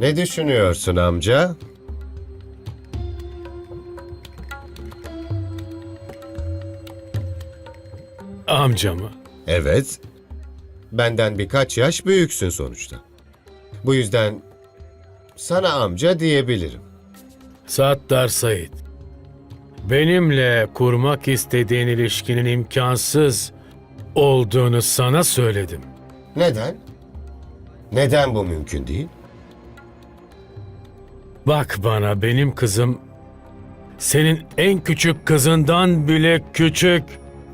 Ne düşünüyorsun amca? Amcamı. Evet. Benden birkaç yaş büyüksün sonuçta. Bu yüzden sana amca diyebilirim. Sattar Said. Benimle kurmak istediğin ilişkinin imkansız olduğunu sana söyledim. Neden? Neden bu mümkün değil? Bak bana benim kızım senin en küçük kızından bile küçük.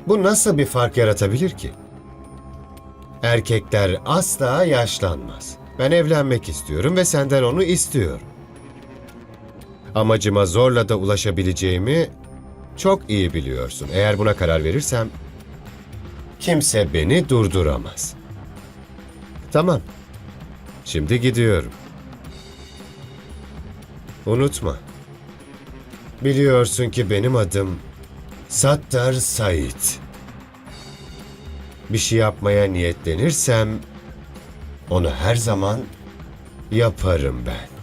Bu nasıl bir fark yaratabilir ki? Erkekler asla yaşlanmaz. Ben evlenmek istiyorum ve senden onu istiyorum. Amacıma zorla da ulaşabileceğimi çok iyi biliyorsun. Eğer buna karar verirsem kimse beni durduramaz. Tamam. Şimdi gidiyorum. Unutma. Biliyorsun ki benim adım Sattar Said. Bir şey yapmaya niyetlenirsem onu her zaman yaparım ben.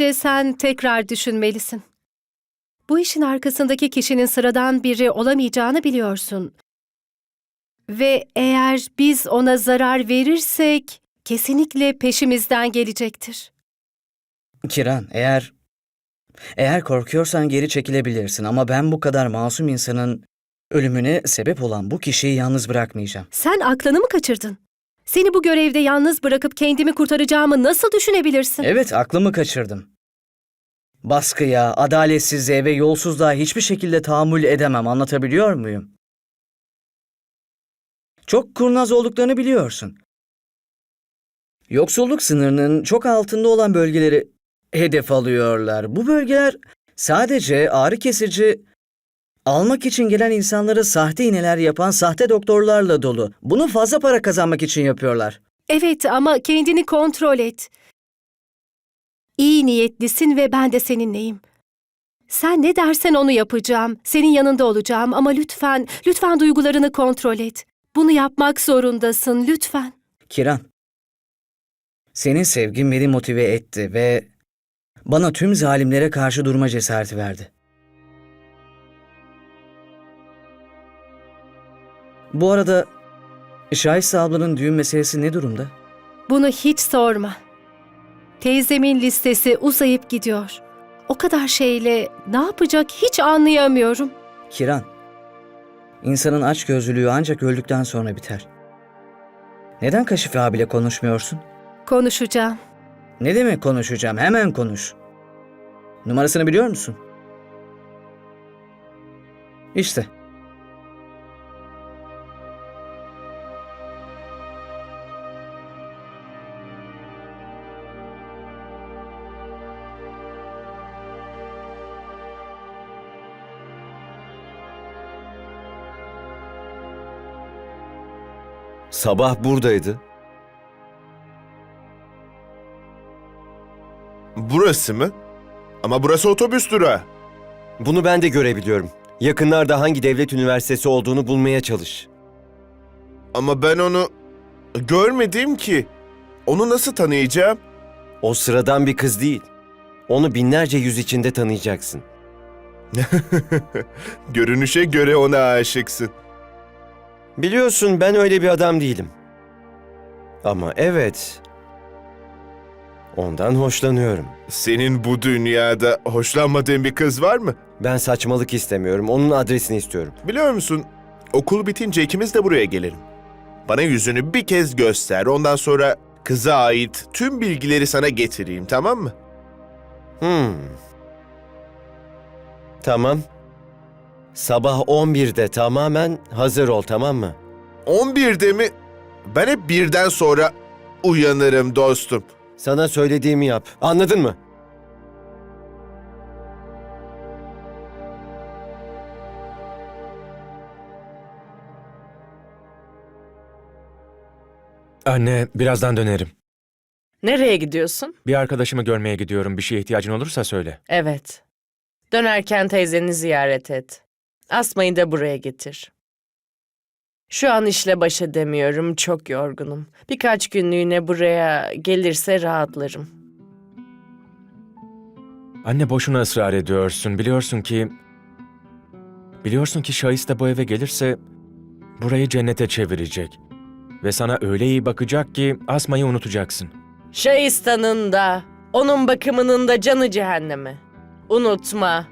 Bence sen tekrar düşünmelisin. Bu işin arkasındaki kişinin sıradan biri olamayacağını biliyorsun. Ve eğer biz ona zarar verirsek kesinlikle peşimizden gelecektir. Kiran, eğer eğer korkuyorsan geri çekilebilirsin ama ben bu kadar masum insanın ölümüne sebep olan bu kişiyi yalnız bırakmayacağım. Sen aklını mı kaçırdın? Seni bu görevde yalnız bırakıp kendimi kurtaracağımı nasıl düşünebilirsin? Evet, aklımı kaçırdım. Baskıya, adaletsizliğe ve yolsuzluğa hiçbir şekilde tahammül edemem. Anlatabiliyor muyum? Çok kurnaz olduklarını biliyorsun. Yoksulluk sınırının çok altında olan bölgeleri hedef alıyorlar. Bu bölgeler sadece ağrı kesici almak için gelen insanlara sahte iğneler yapan sahte doktorlarla dolu. Bunu fazla para kazanmak için yapıyorlar. Evet ama kendini kontrol et. İyi niyetlisin ve ben de seninleyim. Sen ne dersen onu yapacağım. Senin yanında olacağım ama lütfen, lütfen duygularını kontrol et. Bunu yapmak zorundasın lütfen. Kiran, senin sevgin beni motive etti ve bana tüm zalimlere karşı durma cesareti verdi. Bu arada Şahiste ablanın düğün meselesi ne durumda? Bunu hiç sorma. Teyzemin listesi uzayıp gidiyor. O kadar şeyle ne yapacak hiç anlayamıyorum. Kiran, insanın açgözlülüğü ancak öldükten sonra biter. Neden Kaşife abiyle konuşmuyorsun? Konuşacağım. Ne demek konuşacağım? Hemen konuş. Numarasını biliyor musun? İşte. Sabah buradaydı. Burası mı? Ama burası otobüs durağı. Bunu ben de görebiliyorum. Yakınlarda hangi devlet üniversitesi olduğunu bulmaya çalış. Ama ben onu görmedim ki. Onu nasıl tanıyacağım? O sıradan bir kız değil. Onu binlerce yüz içinde tanıyacaksın. Görünüşe göre ona aşıksın. Biliyorsun ben öyle bir adam değilim. Ama evet. Ondan hoşlanıyorum. Senin bu dünyada hoşlanmadığın bir kız var mı? Ben saçmalık istemiyorum. Onun adresini istiyorum. Biliyor musun? Okul bitince ikimiz de buraya gelelim. Bana yüzünü bir kez göster. Ondan sonra kıza ait tüm bilgileri sana getireyim, tamam mı? Hmm. Tamam. Sabah 11'de tamamen hazır ol tamam mı? 11'de mi? Ben hep birden sonra uyanırım dostum. Sana söylediğimi yap. Anladın mı? Anne, birazdan dönerim. Nereye gidiyorsun? Bir arkadaşımı görmeye gidiyorum. Bir şeye ihtiyacın olursa söyle. Evet. Dönerken teyzeni ziyaret et. Asmayı da buraya getir. Şu an işle baş edemiyorum, çok yorgunum. Birkaç günlüğüne buraya gelirse rahatlarım. Anne boşuna ısrar ediyorsun. Biliyorsun ki... Biliyorsun ki Şahis de bu eve gelirse burayı cennete çevirecek. Ve sana öyle iyi bakacak ki Asma'yı unutacaksın. Şahistan'ın da, onun bakımının da canı cehenneme. Unutma.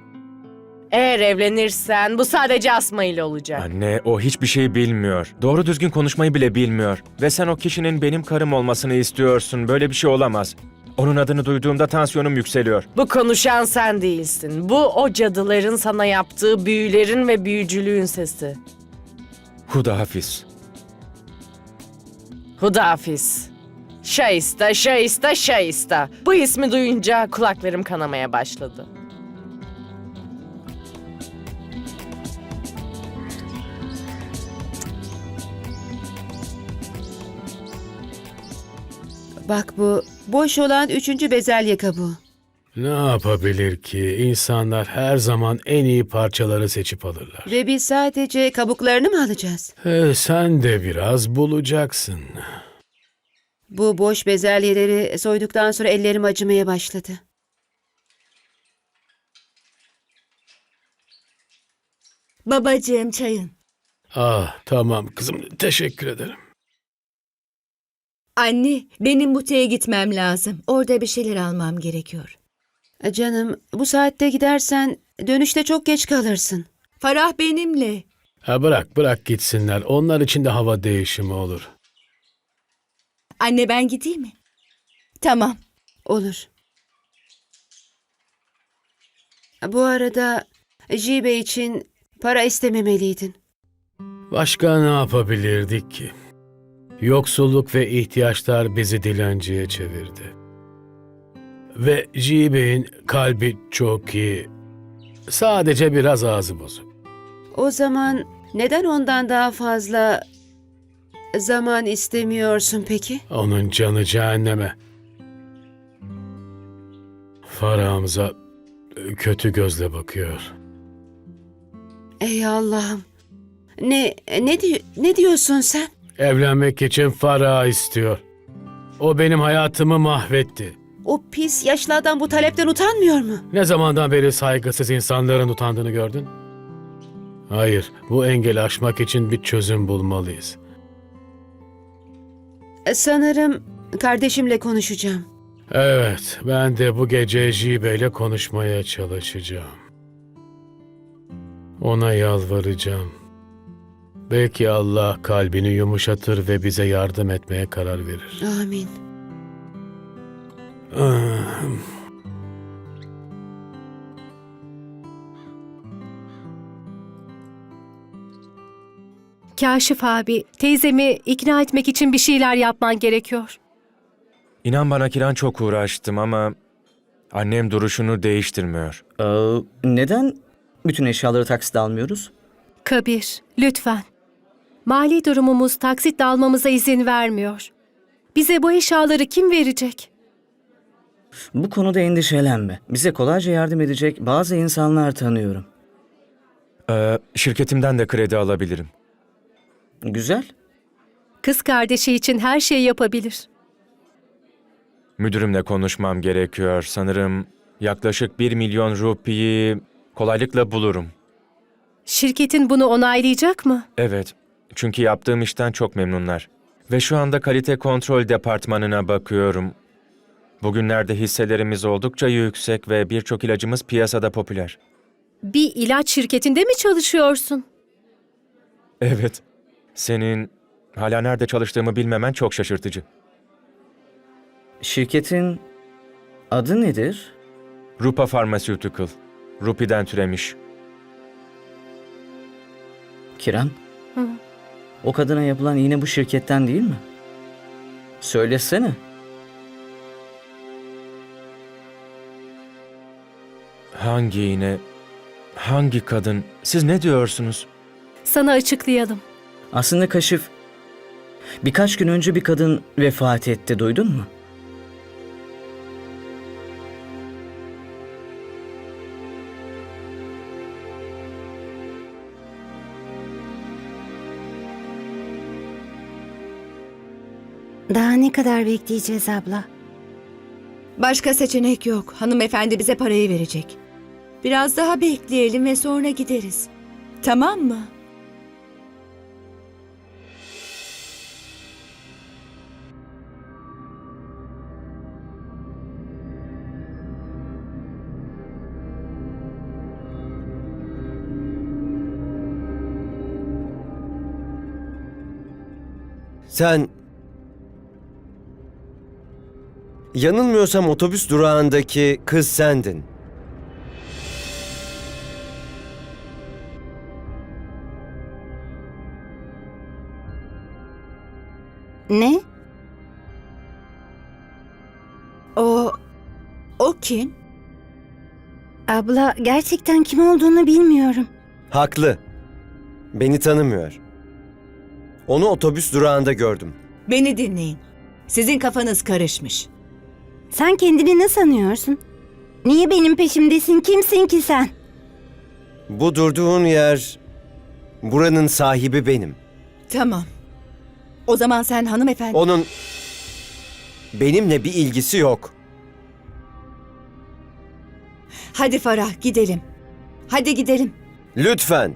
Eğer evlenirsen bu sadece Asma ile olacak. Anne o hiçbir şey bilmiyor. Doğru düzgün konuşmayı bile bilmiyor. Ve sen o kişinin benim karım olmasını istiyorsun. Böyle bir şey olamaz. Onun adını duyduğumda tansiyonum yükseliyor. Bu konuşan sen değilsin. Bu o cadıların sana yaptığı büyülerin ve büyücülüğün sesi. Huda Hafiz. Hudafiz. Şahista, şahista, şahista. Bu ismi duyunca kulaklarım kanamaya başladı. Bak bu boş olan üçüncü bezelye kabuğu. Ne yapabilir ki? İnsanlar her zaman en iyi parçaları seçip alırlar. Ve biz sadece kabuklarını mı alacağız? E, sen de biraz bulacaksın. Bu boş bezelyeleri soyduktan sonra ellerim acımaya başladı. Babacığım çayın. Ah tamam kızım teşekkür ederim. Anne, benim butiğe gitmem lazım. Orada bir şeyler almam gerekiyor. E, Canım bu saatte gidersen dönüşte çok geç kalırsın. Farah benimle. Ha bırak bırak gitsinler. Onlar için de hava değişimi olur. Anne ben gideyim mi? Tamam. Olur. Bu arada Jibe için para istememeliydin. Başka ne yapabilirdik ki? Yoksulluk ve ihtiyaçlar bizi dilenciye çevirdi. Ve Ji Bey'in kalbi çok iyi. Sadece biraz ağzı bozuk. O zaman neden ondan daha fazla zaman istemiyorsun peki? Onun canı cehenneme. Farahımıza kötü gözle bakıyor. Ey Allah'ım. Ne ne di- ne diyorsun sen? Evlenmek için Farah istiyor. O benim hayatımı mahvetti. O pis yaşlı adam bu talepten utanmıyor mu? Ne zamandan beri saygısız insanların utandığını gördün? Hayır, bu engeli aşmak için bir çözüm bulmalıyız. E, Sanırım kardeşimle konuşacağım. Evet, ben de bu gece Jibe ile konuşmaya çalışacağım. Ona yalvaracağım. Belki Allah kalbini yumuşatır ve bize yardım etmeye karar verir. Amin. Ah, Kaşif abi, teyzemi ikna etmek için bir şeyler yapman gerekiyor. İnan bana Kiran çok uğraştım ama annem duruşunu değiştirmiyor. Ee, neden bütün eşyaları taksitle almıyoruz? Kabir, lütfen. Mali durumumuz taksitle almamıza izin vermiyor. Bize bu eşyaları kim verecek? Bu konuda endişelenme. Bize kolayca yardım edecek bazı insanlar tanıyorum. Ee, şirketimden de kredi alabilirim. Güzel. Kız kardeşi için her şeyi yapabilir. Müdürümle konuşmam gerekiyor. Sanırım yaklaşık 1 milyon rupiyi kolaylıkla bulurum. Şirketin bunu onaylayacak mı? Evet, çünkü yaptığım işten çok memnunlar. Ve şu anda kalite kontrol departmanına bakıyorum. Bugünlerde hisselerimiz oldukça yüksek ve birçok ilacımız piyasada popüler. Bir ilaç şirketinde mi çalışıyorsun? Evet, senin hala nerede çalıştığımı bilmemen çok şaşırtıcı. Şirketin adı nedir? Rupa Pharmaceutical, Rupi'den türemiş. Kiran. Hı. O kadına yapılan iğne bu şirketten değil mi? Söylesene. Hangi iğne, hangi kadın, siz ne diyorsunuz? Sana açıklayalım. Aslında Kaşif birkaç gün önce bir kadın vefat etti duydun mu? Daha ne kadar bekleyeceğiz abla? Başka seçenek yok. Hanımefendi bize parayı verecek. Biraz daha bekleyelim ve sonra gideriz. Tamam mı? Sen... Yanılmıyorsam otobüs durağındaki kız sendin. Ne? O... O kim? Abla gerçekten kim olduğunu bilmiyorum. Haklı. Beni tanımıyor. Onu otobüs durağında gördüm. Beni dinleyin. Sizin kafanız karışmış. Sen kendini ne sanıyorsun? Niye benim peşimdesin? Kimsin ki sen? Bu durduğun yer... Buranın sahibi benim. Tamam. O zaman sen hanımefendi... Onun... Benimle bir ilgisi yok. Hadi Farah gidelim. Hadi gidelim. Lütfen.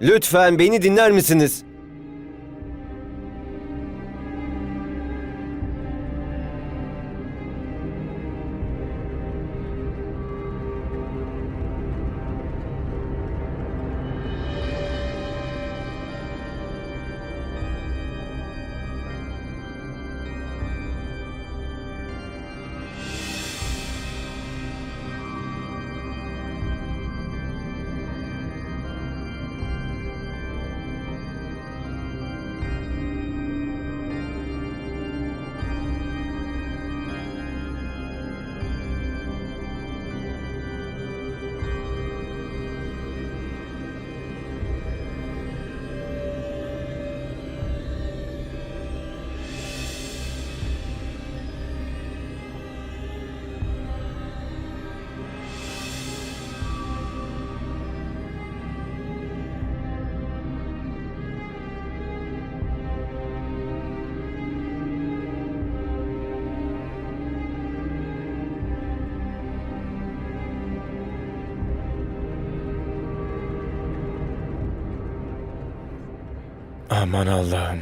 Lütfen beni dinler misiniz? Aman Allah'ım.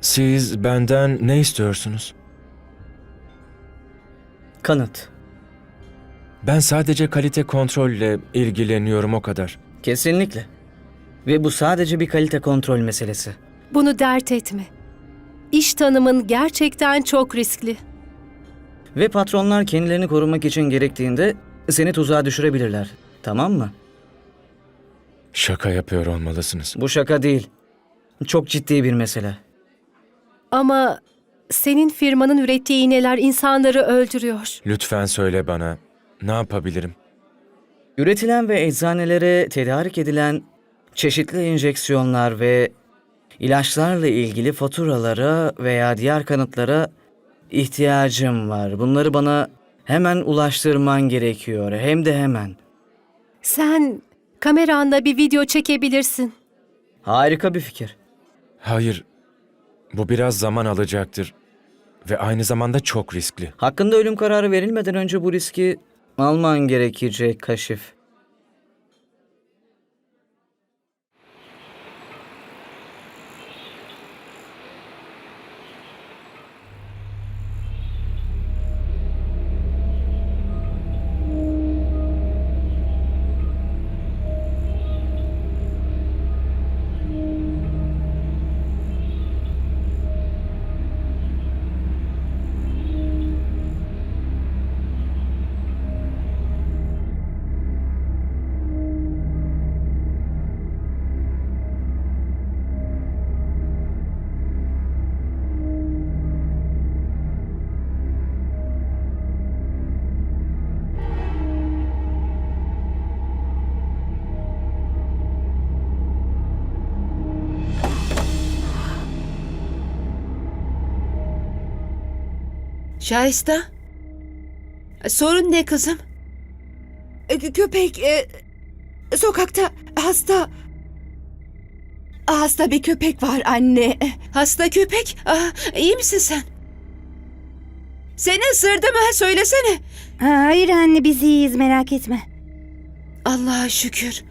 Siz benden ne istiyorsunuz? Kanıt. Ben sadece kalite kontrolle ilgileniyorum o kadar. Kesinlikle. Ve bu sadece bir kalite kontrol meselesi. Bunu dert etme. İş tanımın gerçekten çok riskli. Ve patronlar kendilerini korumak için gerektiğinde seni tuzağa düşürebilirler. Tamam mı? Şaka yapıyor olmalısınız. Bu şaka değil. Çok ciddi bir mesele. Ama senin firmanın ürettiği iğneler insanları öldürüyor. Lütfen söyle bana. Ne yapabilirim? Üretilen ve eczanelere tedarik edilen çeşitli enjeksiyonlar ve ilaçlarla ilgili faturalara veya diğer kanıtlara ihtiyacım var. Bunları bana hemen ulaştırman gerekiyor. Hem de hemen. Sen kameranla bir video çekebilirsin. Harika bir fikir. Hayır. Bu biraz zaman alacaktır. Ve aynı zamanda çok riskli. Hakkında ölüm kararı verilmeden önce bu riski alman gerekecek Kaşif. Şahista? Sorun ne kızım? E, Köpek e, sokakta hasta. Hasta bir köpek var anne. Hasta köpek? Ah, iyi misin sen? Seni ısırdı mı? Söylesene. Ha, hayır anne biz iyiyiz merak etme. Allah'a şükür.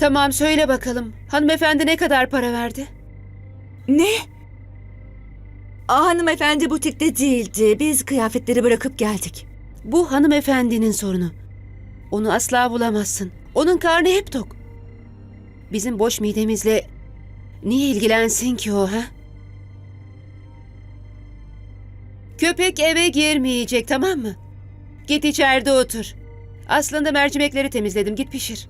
Tamam söyle bakalım. Hanımefendi ne kadar para verdi? Ne? Aa, hanımefendi butikte değildi. Biz kıyafetleri bırakıp geldik. Bu hanımefendinin sorunu. Onu asla bulamazsın. Onun karnı hep tok. Bizim boş midemizle niye ilgilensin ki o ha? Köpek eve girmeyecek tamam mı? Git içeride otur. Aslında mercimekleri temizledim git pişir.